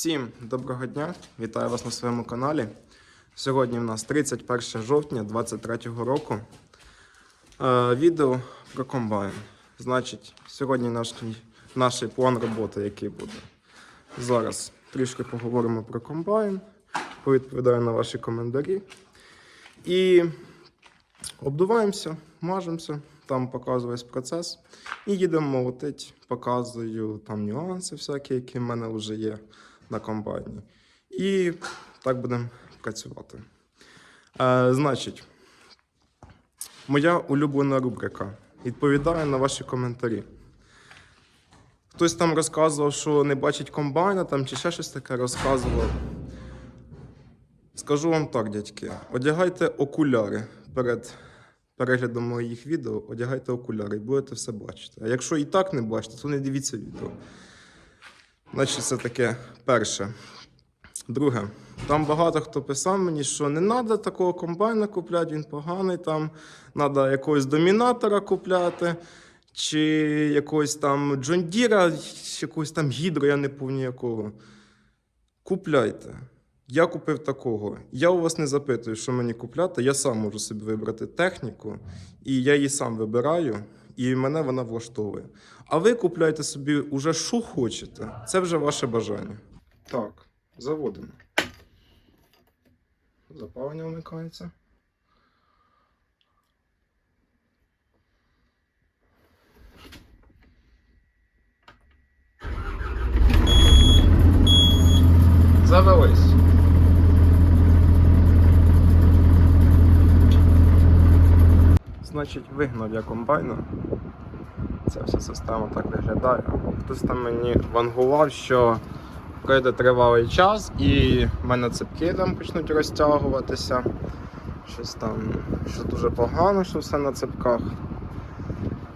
Всім доброго дня! Вітаю вас на своєму каналі. Сьогодні в нас 31 жовтня 2023 року. Е, відео про комбайн. Значить, сьогодні наш, наш план роботи, який буде. Зараз трішки поговоримо про комбайн, повідповідаю на ваші коментарі. І обдуваємося, мажемося, там показую весь процес. І їдемо молотить, показую там нюанси всякі, які в мене вже є на комбайні. І так будемо працювати. Е, значить, моя улюблена рубрика. Відповідаю на ваші коментарі. Хтось там розказував, що не бачить комбайна там, чи ще щось таке розказував. Скажу вам так, дядьки, одягайте окуляри перед переглядом моїх відео, одягайте окуляри і будете все бачити. А якщо і так не бачите, то не дивіться відео. Значить, це таке перше. Друге, там багато хто писав мені, що не треба такого комбайна купляти, він поганий, там треба якогось домінатора купляти, чи якогось там Джондіра, якогось там гідро, я не пам'ятаю якого. Купляйте. Я купив такого. Я у вас не запитую, що мені купляти. Я сам можу собі вибрати техніку, і я її сам вибираю, і мене вона влаштовує. А ви купляйте собі уже що хочете. Це вже ваше бажання. Так, заводимо. Запалення вмикається. Завелись. Значить, вигнав я комбайна. Ця вся система так виглядає. Хтось там мені вангував, що пройде тривалий час і в мене цепки там почнуть розтягуватися. Щось там, що дуже погано, що все на цепках.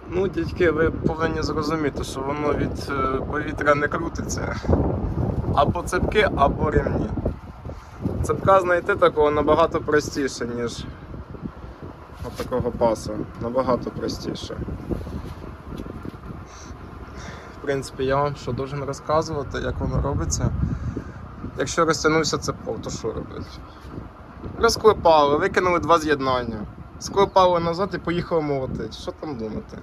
Ну, дядьки, ви повинні зрозуміти, що воно від е, повітря не крутиться. Або цепки, або ремні. Цепка знайти такого набагато простіше, ніж от такого паса. Набагато простіше. В принципі, я вам що должен розказувати, як воно робиться. Якщо розтягнувся цепок, то що робити? Розклепали, викинули два з'єднання. Склепали назад і поїхали молотити. Що там думати?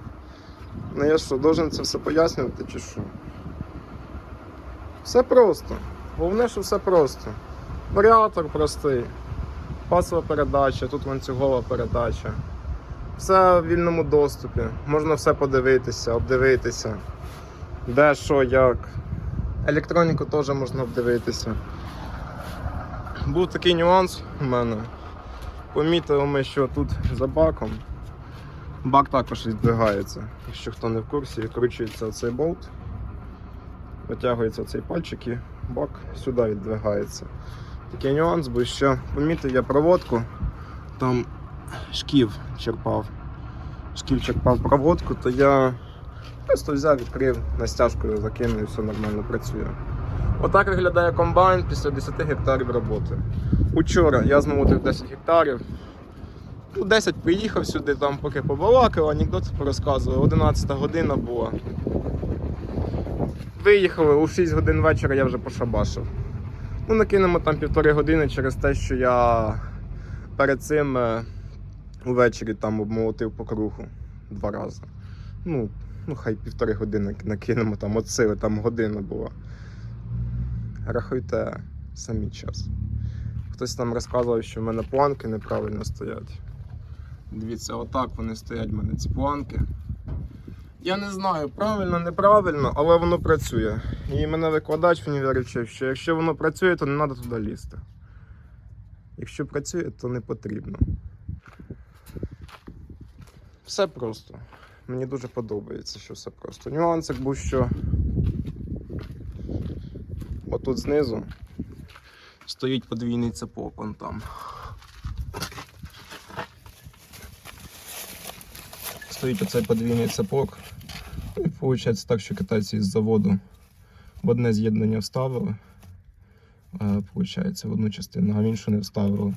Ну я що, должен це все пояснювати чи що? Все просто. Головне, що все просто. Варіатор простий. Пасова передача, тут ланцюгова передача. Все в вільному доступі. Можна все подивитися, обдивитися. Де, що, як. Електроніку теж можна обдивитися. Був такий нюанс у мене. Помітили ми, що тут за баком бак також віддвигається. Якщо хто не в курсі, відкручується цей болт, витягується цей пальчик і бак сюди віддвигається. Такий нюанс, бо що помітив я проводку, там шків черпав. Шків черпав проводку, то я просто взяв, відкрив, настяжкою закинув і все нормально працює. Отак виглядає комбайн після 10 гектарів роботи. Учора я змолотив 10 гектарів. Ну, 10 приїхав сюди, там поки побалакав, анекдоти порозказував. 11 година була. Виїхали, у 6 годин вечора я вже пошабашив. Ну, накинемо там півтори години через те, що я перед цим е, увечері там обмолотив по кругу два рази. Ну, ну хай півтори години накинемо там от сили, там година була. Рахуйте самі час. Хтось там розказував, що в мене планки неправильно стоять. Дивіться, отак вони стоять в мене ці планки. Я не знаю, правильно, неправильно, але воно працює. І мене викладач в універі вчив, що якщо воно працює, то не треба туди лізти. Якщо працює, то не потрібно. Все просто. Мені дуже подобається, що все просто. Нюансик був, що отут знизу стоїть подвійний цепок вон там. Стоїть оцей подвійний цепок. І виходить так, що китайці із заводу в одне з'єднання вставили. Виходить, в одну частину, а в іншу не вставили.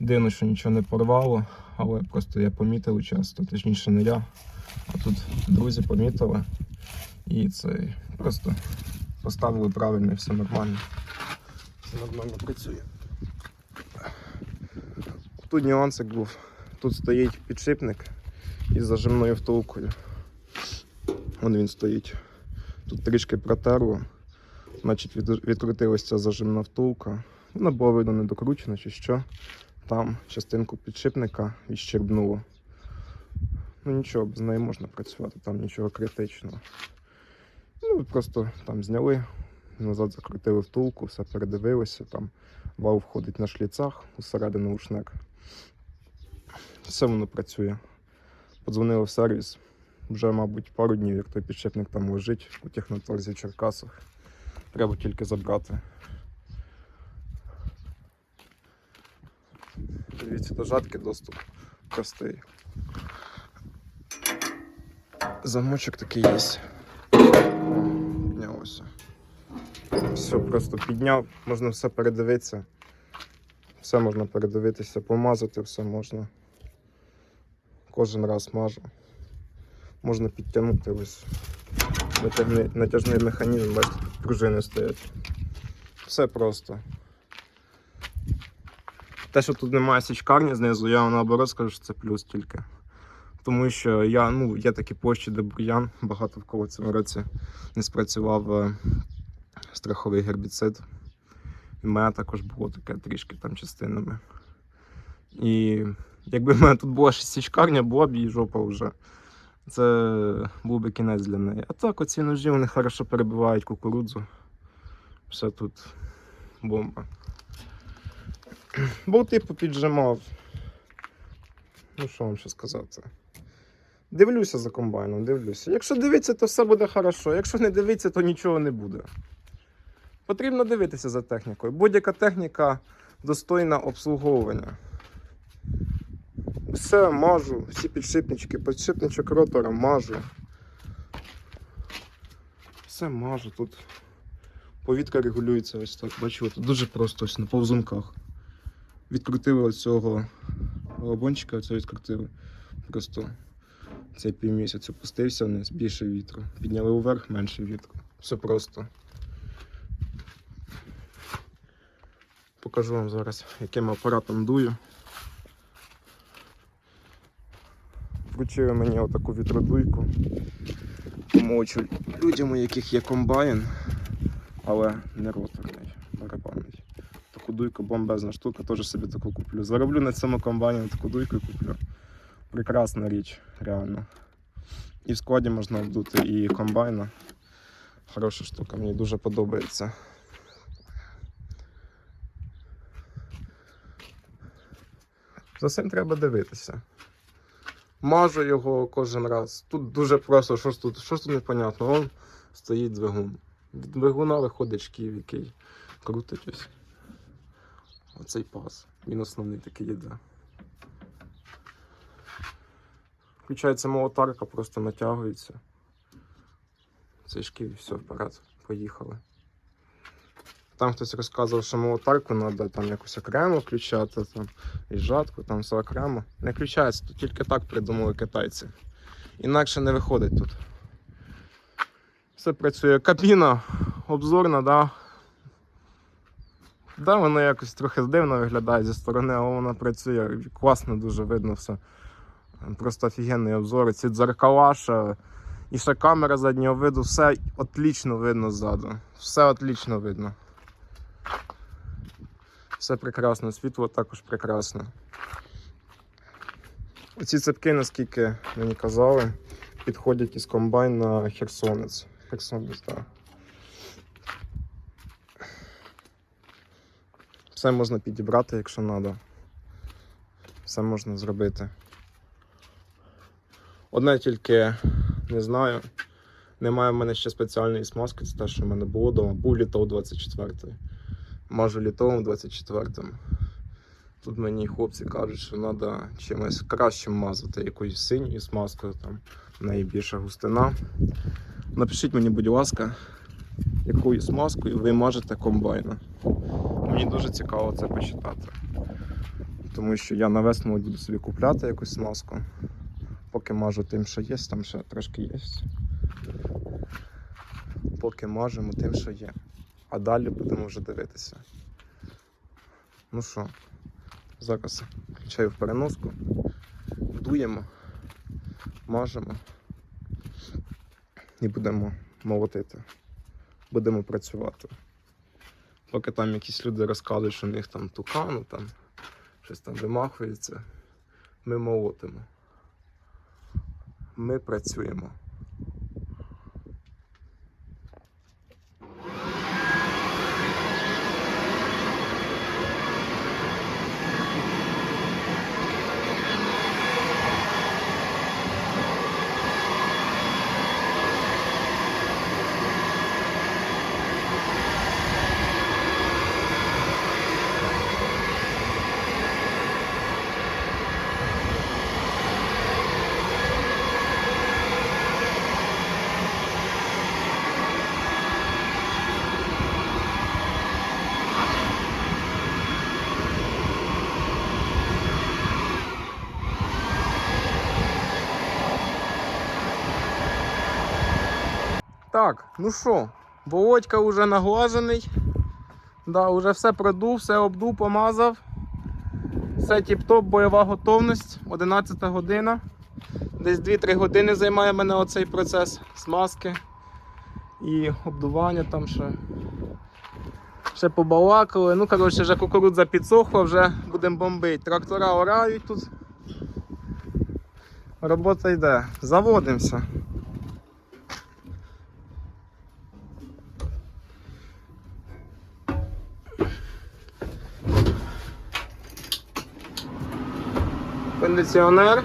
Дивно, що нічого не порвало, але просто я помітив часто, точніше не я. Тут друзі помітили. І це просто поставили правильно і все нормально. Все нормально працює. Тут нюансик був. Тут стоїть підшипник із зажимною втулкою. Вон він стоїть. Тут трішки протерло. Значить, відкрутилася ця зажимна втулка. Вона була видно не докручена чи що. Там частинку підшипника відщербнуло. Ну нічого, з нею можна працювати, там нічого критичного. Ну, просто там зняли, назад закрутили втулку, все передивилися, там вал входить на шліцах усередину ушник. Все воно працює. Подзвонили в сервіс. Вже, мабуть, пару днів, як той підшипник там лежить у техноторзі Черкасах. Треба тільки забрати. Дивіться, до жатки доступ простий. Замочок такий є. Піднялося. Все, просто підняв, можна все передивитися. Все можна передивитися, помазати, все можна. Кожен раз мажу. Можна підтягнути ось натягний, натяжний механізм, бачите, тут пружини стоять. Все просто. Те, що тут немає січкарні знизу, я вам наоборот скажу, що це плюс тільки. Тому що я, ну, є такі площі, де бур'ян, багато в кого цьому році не спрацював е, страховий гербіцид. І в мене також було таке трішки там частинами. І якби в мене тут була ще січкарня, була б її жопа вже. Це був би кінець для неї. А так, оці ножі вони хорошо перебивають кукурудзу. Все тут бомба. Болти попіджимав. Ну, що вам ще сказати? Дивлюся за комбайном, дивлюся. Якщо дивитися, то все буде хорошо. Якщо не дивитися, то нічого не буде. Потрібно дивитися за технікою. Будь-яка техніка достойна обслуговування. Все мажу, всі підшипнички, підшипничок ротора мажу. Все мажу тут. Повітка регулюється ось так. Бачу, тут дуже просто ось на повзунках. Відкрутили цього лабончика, оце відкрутили. Просто цей півмісяць опустився вниз, більше вітру. Підняли вверх, менше вітру. Все просто. Покажу вам зараз, яким апаратом дую. Вручили мені отаку вітродуйку. Помочу людям, у яких є комбайн, але не роторний, барабанний. Таку дуйку бомбезна штука, теж собі таку куплю. Зароблю на цьому комбайні таку дуйку і куплю. Прекрасна річ, реально. І в складі можна вдути і комбайна. Хороша штука, мені дуже подобається. За цим треба дивитися. Мажу його кожен раз. Тут дуже просто, що ж тут, що ж тут непонятно. Вон стоїть двигун. Від двигуна виходить шків, який крутить ось. Оцей паз. Він основний такий йде. Включається молотарка, просто натягується. Цей шків все, вперед. Поїхали. Там хтось розказував, що молотарку треба там якось окремо включати, там, і жатку, там все окремо. Не включається, тут тільки так придумали китайці. Інакше не виходить тут. Все працює. Кабіна обзорна, да. Да, вона якось трохи дивно виглядає зі сторони, але вона працює. Класно дуже видно все. Просто офігенний обзор. Ці дзеркала ще, і ще камера заднього виду, все отлично видно ззаду. Все отлично видно. Все прекрасно, світло також прекрасне. Оці цепки, наскільки мені казали, підходять із комбайна Херсонець. Херсонець, так. Все можна підібрати, якщо треба. Все можна зробити. Одне тільки не знаю. Немає в мене ще спеціальної смазки, це те, що в мене було вдома. Був літов 24-й. Мажу літовим 24-м. Тут мені хлопці кажуть, що треба чимось кращим мазати, якоюсь синьою смазкою, там в неї більша густина. Напишіть мені, будь ласка, якою смазкою ви мажете комбайна. Мені дуже цікаво це почитати. Тому що я на весну буду собі купляти якусь смазку. Поки мажу тим, що є, там ще трошки є. поки можемо тим, що є. А далі будемо вже дивитися. Ну що, зараз включаю в переноску, дуємо, мажемо і будемо молотити. Будемо працювати. Поки там якісь люди розказують, що в них там тукану, там щось там вимахується, ми молотимо. Ми працюємо. Так, ну що, Володька вже наглажений. Да, вже все продув, все обдув, помазав. Все тіп-топ, бойова готовність, 11 година. Десь 2-3 години займає мене оцей процес смазки і обдування там ще. Ще побалакали. Ну, коротше, вже кукурудза підсохла, вже будемо бомбити. Трактора орають тут. Робота йде. Заводимося. Кондиціонер.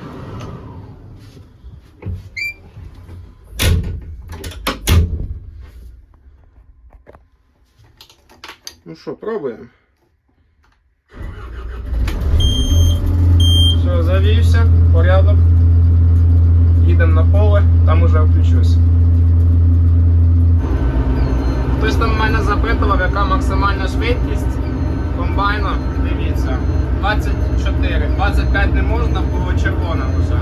Ну що, пробуємо. Все, завівся, порядок. Їдемо на поле, там уже включусь. Хтось там мене запитував, яка максимальна швидкість комбайна. Дивіться. 24. 25 не можна, бо червона вже.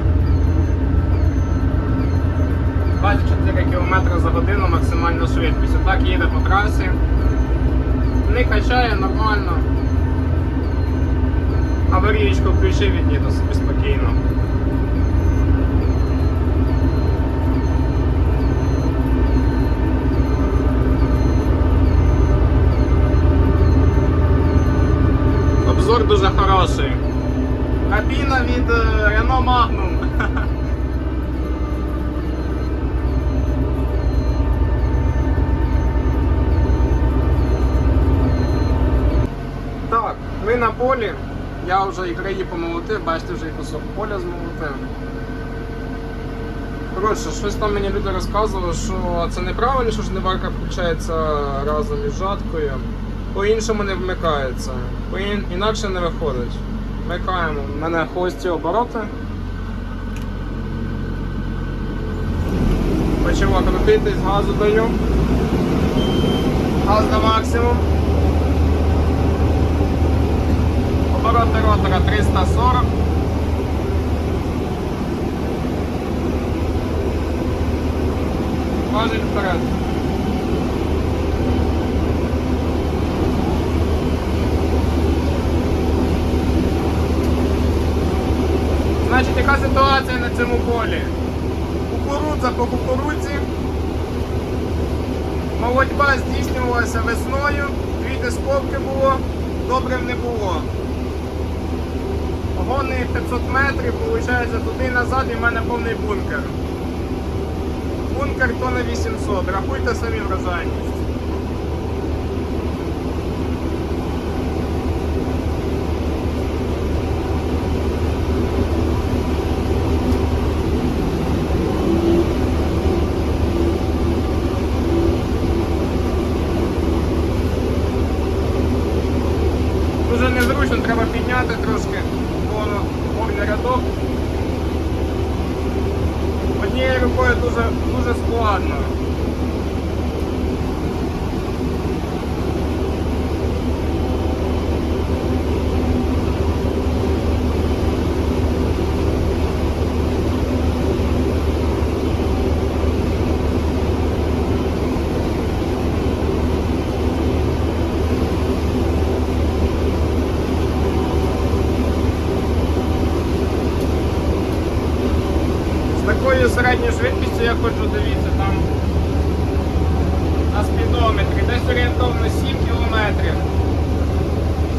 24 км за годину максимальна швидкість. Отак їде по трасі. Не качає нормально. Аварійку включив і собі спокійно. Обзор дуже хороший. Кабіна від е, Renault Magnum. Так, ми на полі. Я вже і краї помолотив, бачите, вже і кусок поля змолотив. Коротше, щось там мені люди розказували, що це неправильно, що жниварка включається разом із жаткою. По-іншому не вмикається, інакше не виходить. Вмикаємо. У мене холості обороти. Почало крутитись, газу даю. Газ на максимум. Обороти ротора 340. Важить вперед. Значить, яка ситуація на цьому полі? Кукурудза по кукурудзі. Молодьба здійснювалася весною, дві дисковки було, добрив не було. Гони 500 метрів, виходить, туди і назад і в мене повний бункер. Бункер то на 800. Рахуйте самі врожайність. Дуже незручно, треба підняти трошки воно повний рядок. Однією рукою дуже, дуже складно. Швидкістю дивіться, там на спідометрі. Десь орієнтовно 7 кілометрів.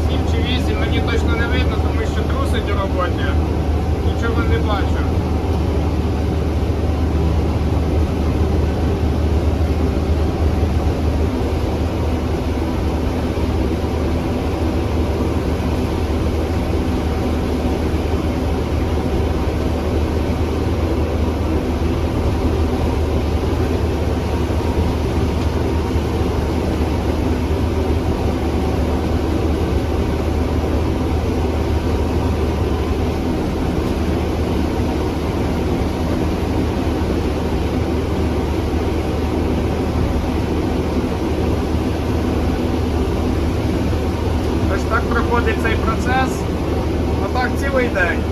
7 чи 8, мені точно не видно, тому що трусить у роботі. Нічого не бачу. Ось так проходить а так цілий день.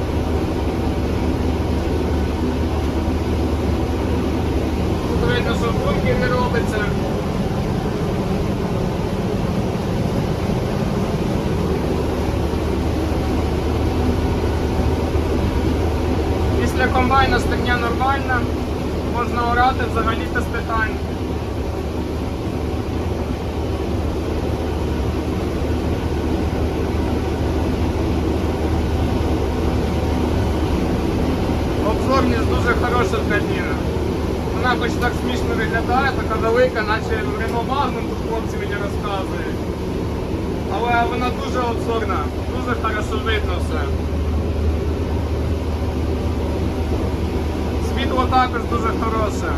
Тут видно, що бункер не робиться. Після комбайна стерня нормальна, можна орати взагалі без питань. Обзор ніж дуже хороша кабіна. Вона хоч так смішно виглядає, така велика, наче Renault Magnum, тут хлопці мені розказують. Але вона дуже обзорна, дуже хорошо видно все. Світло також дуже хороше.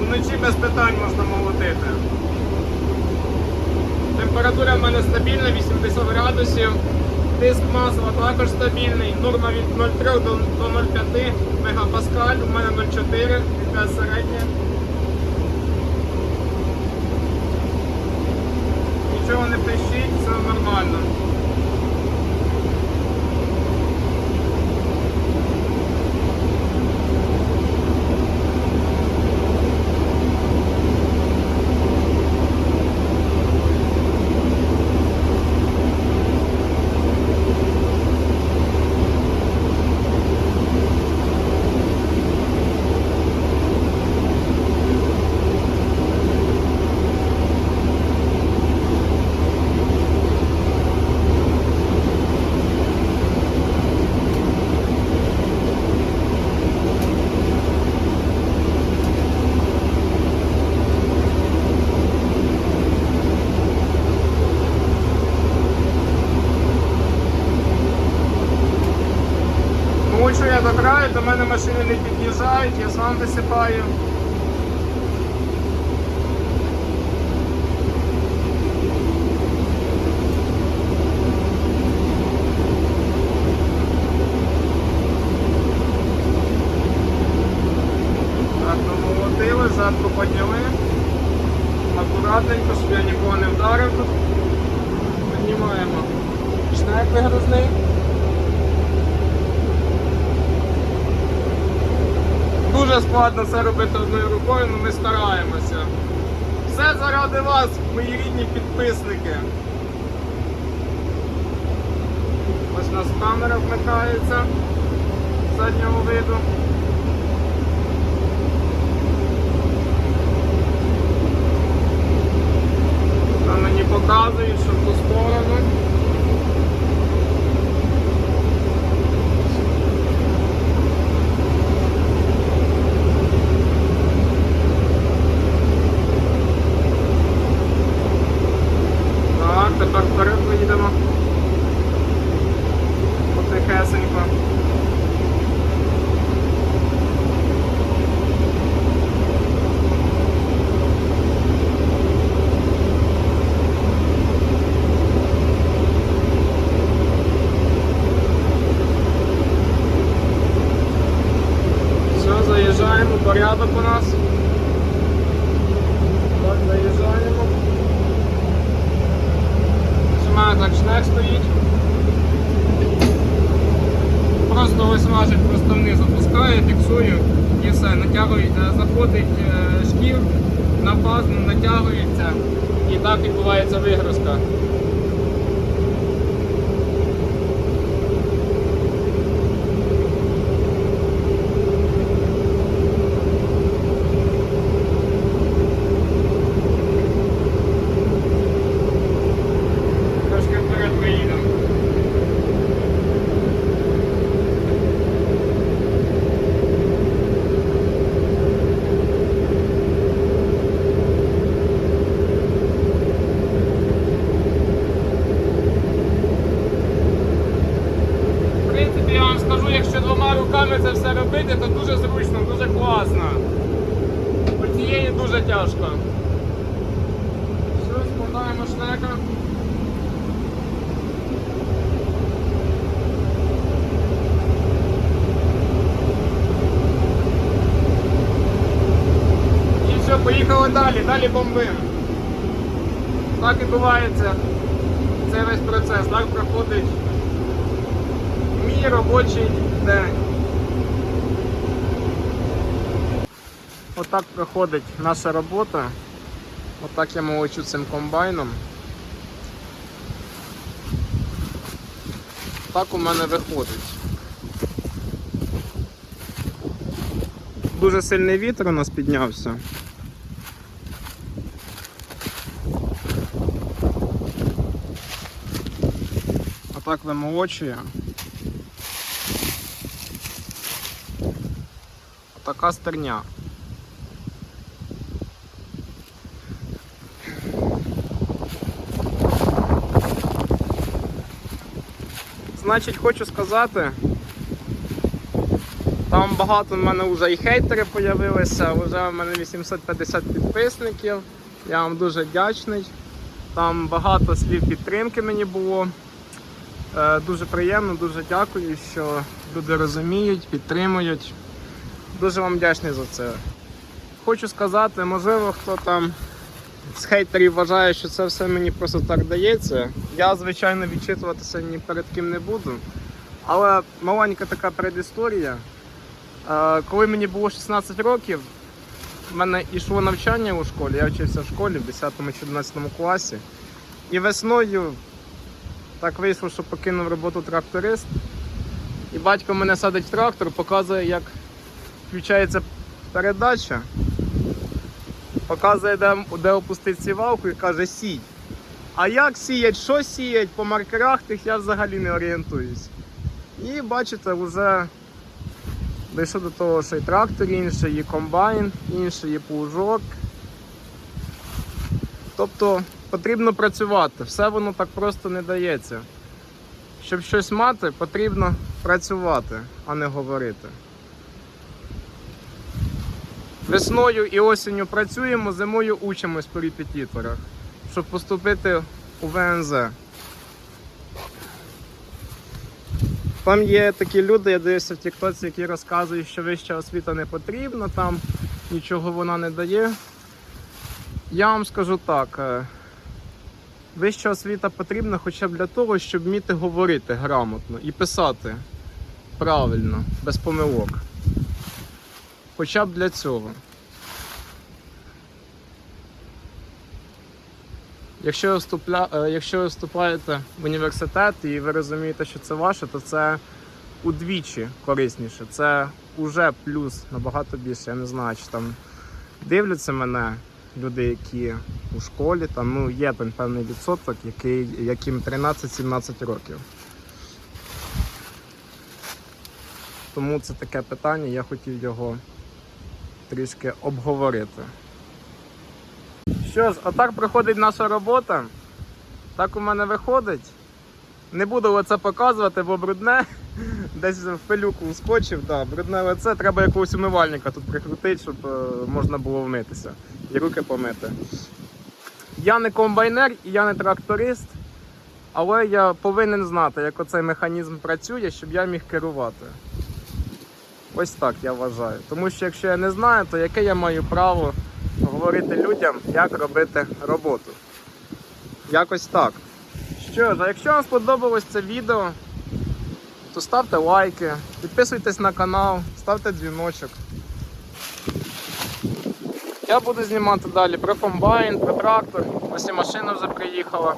Вночі без питань можна молотити. Температура в мене стабільна, 80 градусів. Тиск масла також стабільний. Норма від 0,3 до, до 0,5 мегапаскаль. У мене 0,4, яка середня. Нічого не пищить, все нормально. Мучу я до краю, до мене машини не під'їжджають, я сам висипаю. Так, задку підняли. Акуратненько, щоб я нікого не вдарив тут. Піднімаємо. Шнек вигрузний. Дуже складно це робити одною рукою, але ми стараємося. Все заради вас, мої рідні підписники. Ось у нас камера вмикається з заднього виду. Показують, що в ту сторону. Так, тепер вперед поїдемо. Потихесенько. Все, заїжджаємо, порядок у нас. Так, заїжджаємо. Ось у мене так шнек стоїть. Просто висмажить, просто вниз опускаю, фіксую і все, натягується, заходить е, шкір на натягується і так відбувається вигрузка. ходити, то дуже зручно, дуже класно. По цієї дуже тяжко. Все, складаємо шнека. І все, далі, далі бомбимо. Так відбувається цей весь процес, так проходить мій робочий день. Отак проходить наша робота. Отак я молочу цим комбайном. Так у мене виходить. Дуже сильний вітер у нас піднявся. Отак вимолочує. Така стерня. Значить, хочу сказати, там багато в мене вже і хейтери з'явилися, вже в мене 850 підписників. Я вам дуже вдячний. Там багато слів підтримки мені було. Е, Дуже приємно, дуже дякую, що люди розуміють, підтримують. Дуже вам вдячний за це. Хочу сказати, можливо, хто там з хейтерів вважає, що це все мені просто так дається. Я, звичайно, відчитуватися ні перед ким не буду. Але маленька така предісторія. Е, Коли мені було 16 років, в мене йшло навчання у школі, я вчився в школі в 10 чи 11 класі. І весною так вийшло, що покинув роботу тракторист. І батько мене садить в трактор, показує, як включається передача, показує, де, де опустити сівалку і каже сій. А як сіять, що сіять по маркерах, тих я взагалі не орієнтуюсь. І бачите, вже дійшов до того, що і трактор інший, і комбайн інший, і плужок. Тобто потрібно працювати, все воно так просто не дається. Щоб щось мати, потрібно працювати, а не говорити. Весною і осінню працюємо, зимою учимось по репетиторах, щоб поступити у ВНЗ. Там є такі люди, я дивився в Тіктоці, які розказують, що вища освіта не потрібна, там нічого вона не дає. Я вам скажу так. Вища освіта потрібна хоча б для того, щоб вміти говорити грамотно і писати правильно, без помилок. Хоча б для цього. Якщо ви, вступля... е, Якщо ви вступаєте в університет і ви розумієте, що це ваше, то це удвічі корисніше. Це вже плюс набагато більше. Я не знаю, чи там дивляться мене люди, які у школі, там ну, є там певний відсоток, який, яким 13-17 років. Тому це таке питання, я хотів його трішки обговорити. Що ж, отак проходить наша робота. Так у мене виходить. Не буду оце показувати, бо брудне. Десь в пилюку ускочив, да, брудне лице, треба якогось умивальника тут прикрутити, щоб е, можна було вмитися і руки помити. Я не комбайнер і я не тракторист, але я повинен знати, як оцей механізм працює, щоб я міг керувати. Ось так я вважаю. Тому що якщо я не знаю, то яке я маю право говорити людям, як робити роботу. Якось так. Що ж, якщо вам сподобалось це відео, то ставте лайки, підписуйтесь на канал, ставте дзвіночок. Я буду знімати далі про комбайн, про трактор. Ось і машина вже приїхала.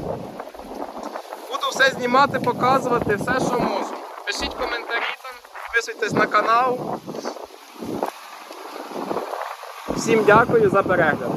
Буду все знімати, показувати, все, що можу. Пишіть коментарі там, підписуйтесь на канал. Всім дякую за перегляд.